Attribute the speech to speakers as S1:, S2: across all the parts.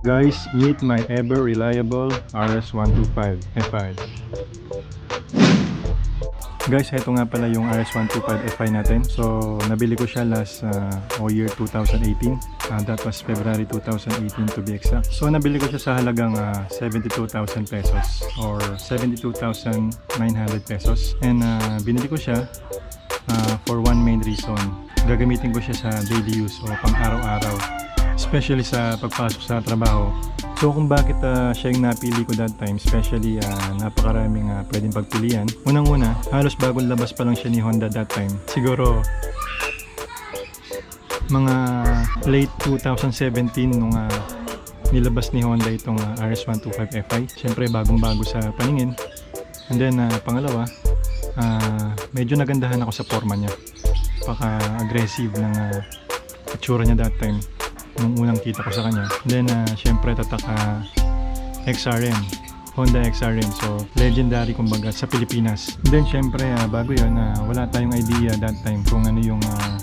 S1: Guys, meet my ever reliable RS125 FI. Guys, ito nga pala yung RS125 FI natin. So, nabili ko siya last uh, o year 2018. Uh, that was February 2018 to be exact. So, nabili ko siya sa halagang uh, 72,000 pesos or 72,900 pesos. And uh, binili ko siya uh, for one main reason. Gagamitin ko siya sa daily use o pang araw-araw. Especially sa pagpasok sa trabaho. So kung bakit uh, siya yung napili ko that time, especially uh, napakaraming uh, pwedeng pagpilian. Unang-una, halos bagong labas pa lang siya ni Honda that time. Siguro mga late 2017 nung uh, nilabas ni Honda itong uh, RS125 Fi. Siyempre bagong-bago sa paningin. And then uh, pangalawa, uh, medyo nagandahan ako sa forma niya. Paka-aggressive ng uh, itsura niya that time nung unang kita ko sa kanya. Then, uh, syempre, tatak uh, XRM. Honda XRM. So, legendary kumbaga sa Pilipinas. Then, syempre, uh, bago yun, uh, wala tayong idea that time kung ano yung uh,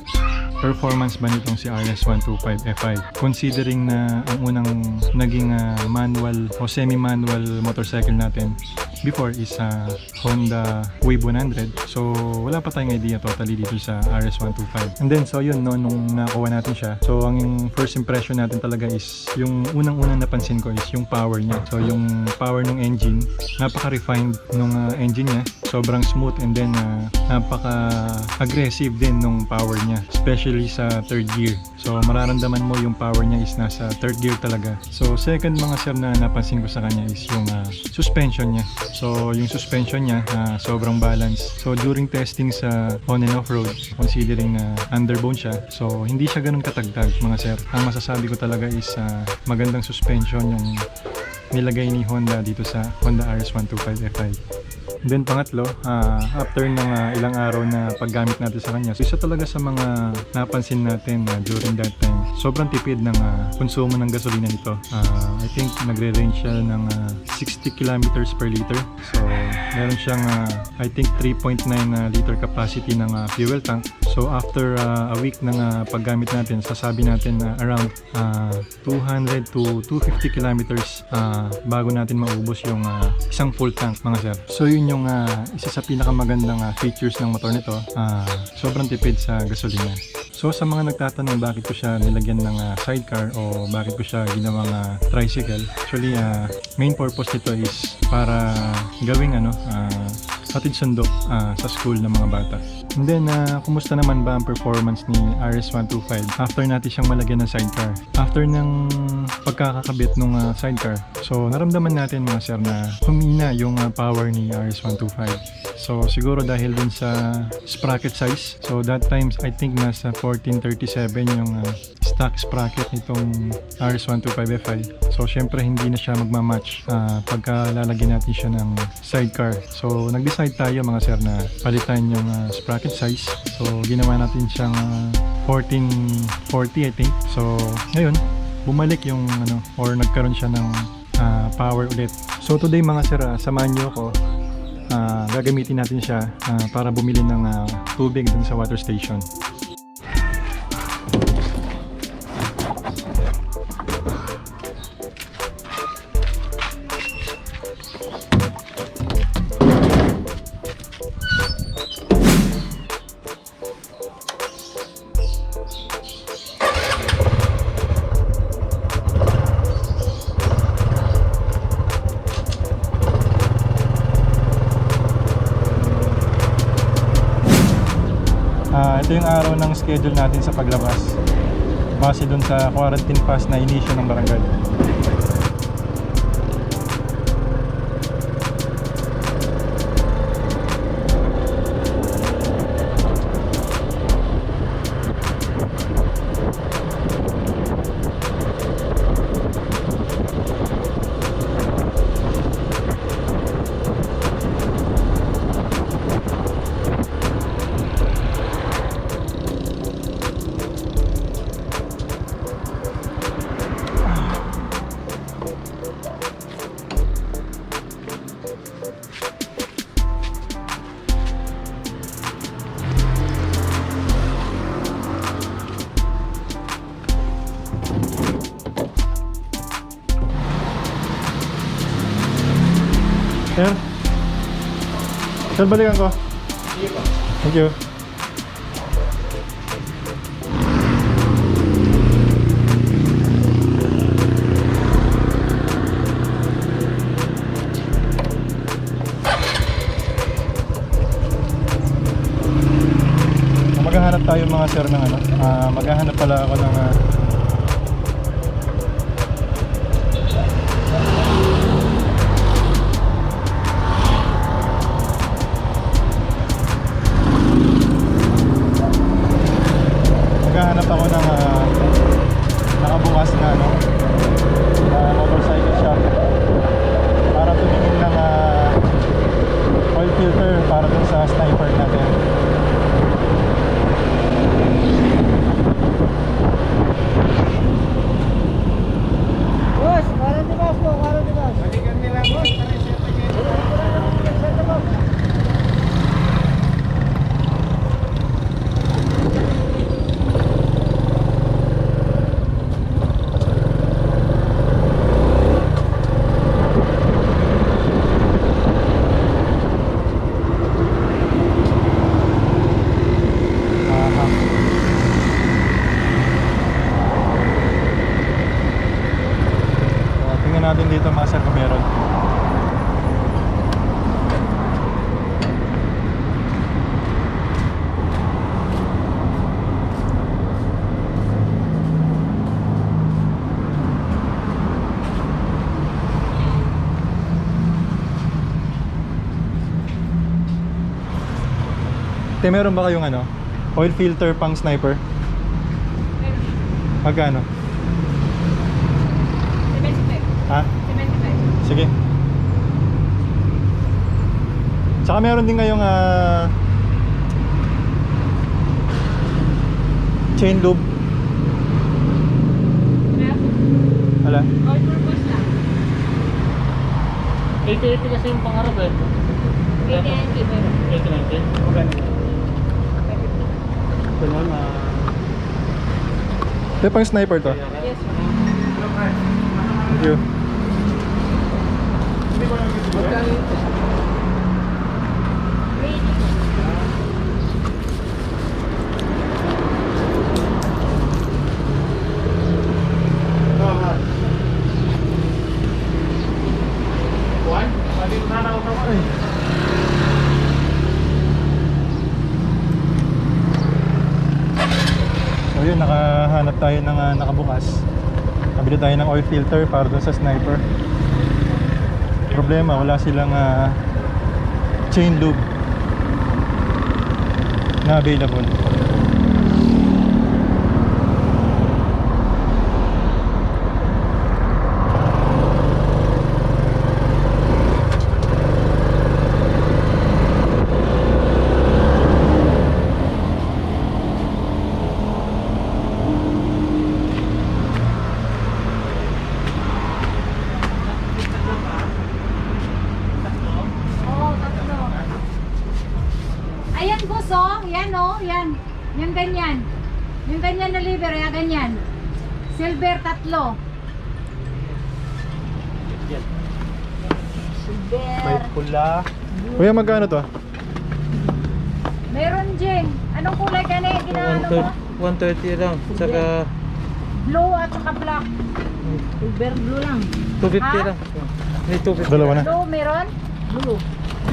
S1: performance ba nitong si RS125 Fi. Considering na ang unang naging uh, manual o semi-manual motorcycle natin before is uh, Honda Wave 100. So, wala pa tayong idea totally dito sa RS125. And then, so yun, no, nung nakuha natin siya. So, ang first impression natin talaga is, yung unang-unang napansin ko is yung power niya. So, yung power ng engine, napaka-refined nung uh, engine niya. Sobrang smooth and then uh, napaka-aggressive din nung power niya. Especially sa third gear. So, mararamdaman mo yung power niya is nasa third gear talaga. So, second mga sir na napansin ko sa kanya is yung uh, suspension niya. So, yung suspension niya, uh, sobrang balance. So, during testing sa on and off road, considering na underbone siya, so hindi siya ganun katagtag mga sir. Ang masasabi ko talaga is uh, magandang suspension yung nilagay ni Honda dito sa Honda RS125 Fi. Then pangatlo, uh, after ng uh, ilang araw na paggamit natin sa kanya, so isa talaga sa mga napansin natin uh, during that time, sobrang tipid ng uh, konsumo ng gasolina nito. Uh, I think nagre-range siya ng uh, 60 kilometers per liter. So, meron siyang uh, I think 3.9 uh, liter capacity ng uh, fuel tank. So, after uh, a week ng uh, paggamit natin, sasabi natin na uh, around uh, 200 to 250 kilometers uh, bago natin maubos yung uh, isang full tank mga sir. So, yun yung uh, isa sa pinakamagandang uh, features ng motor nito. Uh, sobrang tipid sa gasolina. So sa mga nagtatanong bakit ko siya nilagyan ng uh, sidecar o bakit ko siya ginawang uh, tricycle, actually uh, main purpose nito is para gawing ano, uh, hatid sundo uh, sa school ng mga bata. And then, uh, kumusta naman ba ang performance ni RS125 after natin siyang malagyan ng sidecar? After ng pagkakakabit ng uh, sidecar, so naramdaman natin mga sir na humina yung uh, power ni RS125. So siguro dahil din sa sprocket size. So that times I think nasa 1437 yung uh, stock sprocket nitong RS125 Fi. So syempre hindi na siya magmamatch uh, pagka lalagyan natin siya ng sidecar. So nag-decide tayo mga sir na palitan yung uh, sprocket size. So ginawa natin siyang uh, 1440 I think. So ngayon bumalik yung ano or nagkaroon siya ng uh, power ulit. So today mga sir, uh, samahan niyo ako uh, gagamitin natin siya uh, para bumili ng uh, tubig dun sa water station. Ah, ito yung araw ng schedule natin sa paglabas. Base dun sa quarantine pass na inisyo ng barangay. Sir? Sir, balikan ko. Thank you. Maghahanap tayo mga sir ng ano. ah, maghahanap pala ako ng ah, Te, meron ba kayong ano? Oil filter pang sniper? Magkano? Ha? Sige. Tsaka meron din ngayong ah, chain lube. Wala.
S2: 80-80 kasi yung pangarap eh. 80-90. Ito na na.
S1: Ito pang sniper to. Thank you. So yun, nakahanap tayo ng ah, nakabukas. Nabili tayo ng oil filter para dun sa sniper. Problema, wala silang ah, chain lube na available.
S3: Oo, tatlo. Ayan, boss, oh. Yan, oh. Yan. Yung ganyan. Yung liver, yan, ganyan. Silver, tatlo. Silver.
S1: pula. Kuya, magkano to?
S3: Meron, Jing. Anong kulay ka na ginaano mo?
S2: 130 lang. Saka
S3: Blue at saka black. Silver, blue lang.
S2: 250
S3: Ha?
S2: lang. May 250.
S1: Dalawa na.
S3: Blue, meron? Blue.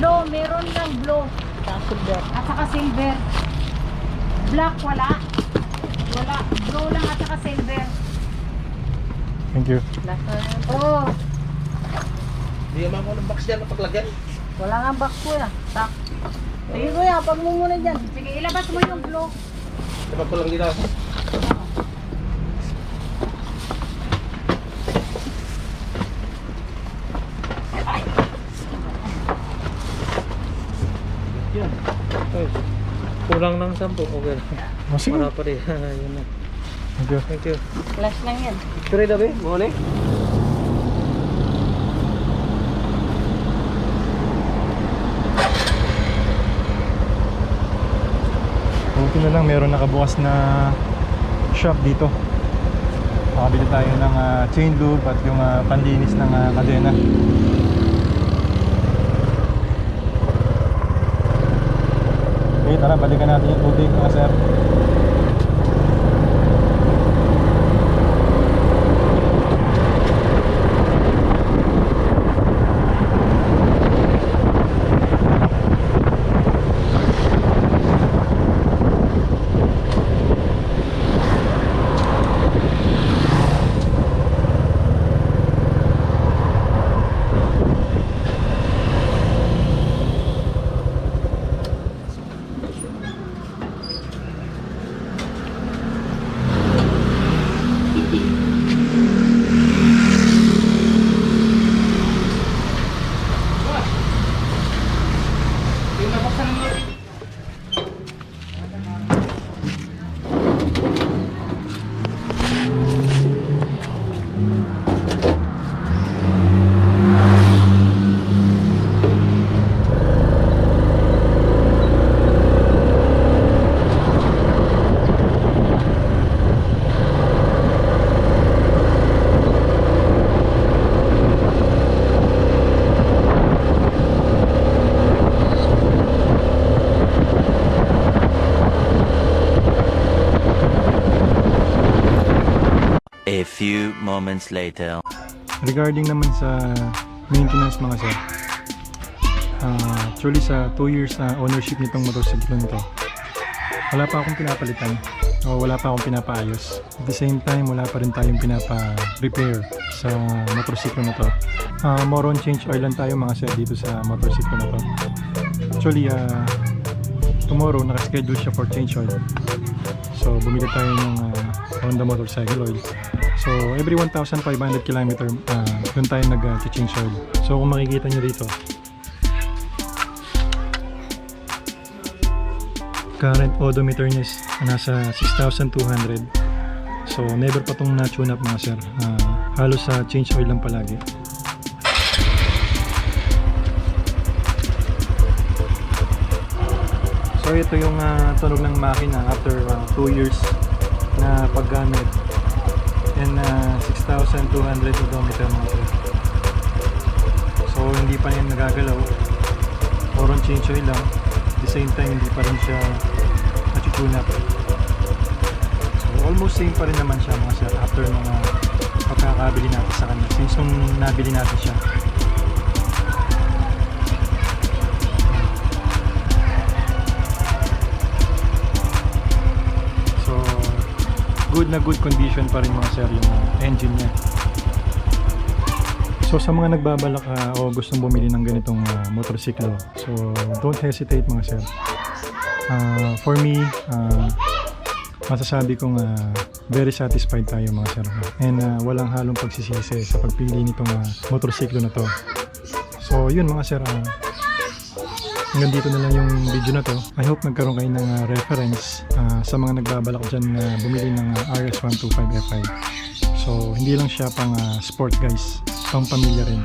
S3: Blue, meron ng blue. Silver. At saka silver. Black, wala. Wala. Blue lang at saka silver.
S1: Thank you.
S3: Oo.
S2: Hindi naman ako ng box dyan na paglagyan.
S3: Wala nga box ko ya. Tak. Sige kuya, pag mo muna dyan. Sige, ilabas mo yung blue.
S2: Dapat ko lang dito. Yan. Ay, kulang ng 10. Okay.
S1: Oh, sige.
S2: Wala pa rin. Yun na.
S1: Thank you.
S2: Thank you.
S3: Flash lang yan.
S2: Pwede dabi? Mo ni?
S1: Buti na lang meron nakabukas na shop dito. Makabili tayo ng ah, chain lube at yung ah, panlinis ng ah, kadena. Okay, tara, balikan natin yung tubig mga sir.
S4: A few moments later.
S1: Regarding naman sa maintenance mga sir, ah, actually sa 2 years na ownership nitong motorcycle nito, wala pa akong pinapalitan o wala pa akong pinapaayos. At the same time, wala pa rin tayong pinapa-repair sa motorsiklo na to. Ah, more on change oil lang tayo mga sir dito sa motorsiklo na to. Actually, ah, tomorrow nakaschedule siya for change oil. So, bumili tayo ng ah, Honda motorcycle oil. So, every 1,500 km, uh, doon tayo nag-change oil. So, kung makikita nyo dito, current odometer niya is nasa 6,200. So, never pa itong na-tune up mga sir. Ah, halos sa change oil lang palagi. So, ito yung ah, tunog ng makina after 2 years na paggamit and uh, 6,200 odometer sir. So hindi pa yan nagagalaw. Or on change oil lang. At the same time hindi pa rin siya natutune up. So almost same pa rin naman siya mga sir after mga pagkakabili natin sa kanya. Since nung nabili natin siya. Good na good condition pa rin mga sir yung uh, engine niya. So sa mga nagbabalak ah, o gustong bumili ng ganitong ah, motorsiklo, so don't hesitate mga sir. Ah, for me, ah, masasabi kong ah, very satisfied tayo mga sir. And ah, walang halong pagsisisi sa pagpili nitong ah, motorsiklo na to. So yun mga sir, ah, hanggang dito na lang yung video na to. I hope nagkaroon kayo ng ah, reference ah, sa mga nagbabalak dyan na bumili ng ah, RS125 Fi. So hindi lang siya pang ah, sport guys, pang pamilya rin.